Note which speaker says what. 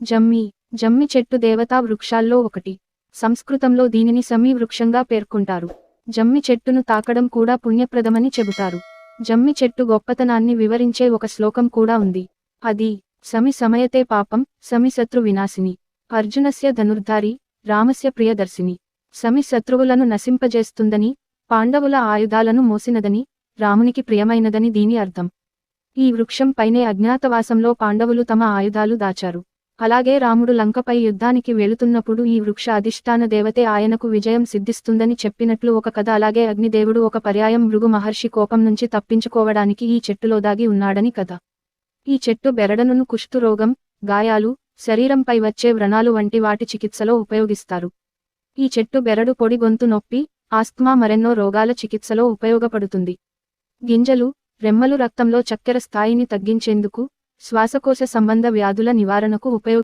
Speaker 1: జమ్మి జమ్మి చెట్టు దేవతా వృక్షాల్లో ఒకటి. సంస్కృతంలో దీనిని సమ్మి వృక్షంగా పేర్కొంటారు. జమ్మి చెట్టును తాకడం కూడా పుణ్యప్రదమని చెబుతారు. జమ్మి చెట్టు గొప్పతనాన్ని వివరించే ఒక శ్లోకం కూడా ఉంది. అది సమి సమయతే పాపం సమి శత్రు వినాశిని. అర్జునస్య ధనుర్ధారి రామస్య ప్రియదర్శిని. సమి శత్రువులను నశింపజేస్తుందని పాండవుల ఆయుధాలను మోసినదని రామునికి ప్రియమైనదని దీని అర్థం. ఈ వృక్షం పైనే అజ్ఞాతవాసంలో పాండవులు తమ ఆయుధాలు దాచారు. అలాగే రాముడు లంకపై యుద్ధానికి వెళుతున్నప్పుడు ఈ వృక్ష అధిష్టాన దేవతే ఆయనకు విజయం సిద్ధిస్తుందని చెప్పినట్లు ఒక కథ అలాగే అగ్నిదేవుడు ఒక పర్యాయం మృగు మహర్షి కోపం నుంచి తప్పించుకోవడానికి ఈ చెట్టులో దాగి ఉన్నాడని కథ. ఈ చెట్టు బెరడనును కుష్ఠురోగం గాయాలు శరీరంపై వచ్చే వ్రణాలు వంటి వాటి చికిత్సలో ఉపయోగిస్తారు. ఈ చెట్టు బెరడు పొడి గొంతు నొప్పి ఆస్త్మా మరెన్నో రోగాల చికిత్సలో ఉపయోగపడుతుంది. గింజలు రెమ్మలు రక్తంలో చక్కెర స్థాయిని తగ్గించేందుకు శ్వాసకోశ సంబంధ వ్యాధుల నివారణకు ఉపయోగ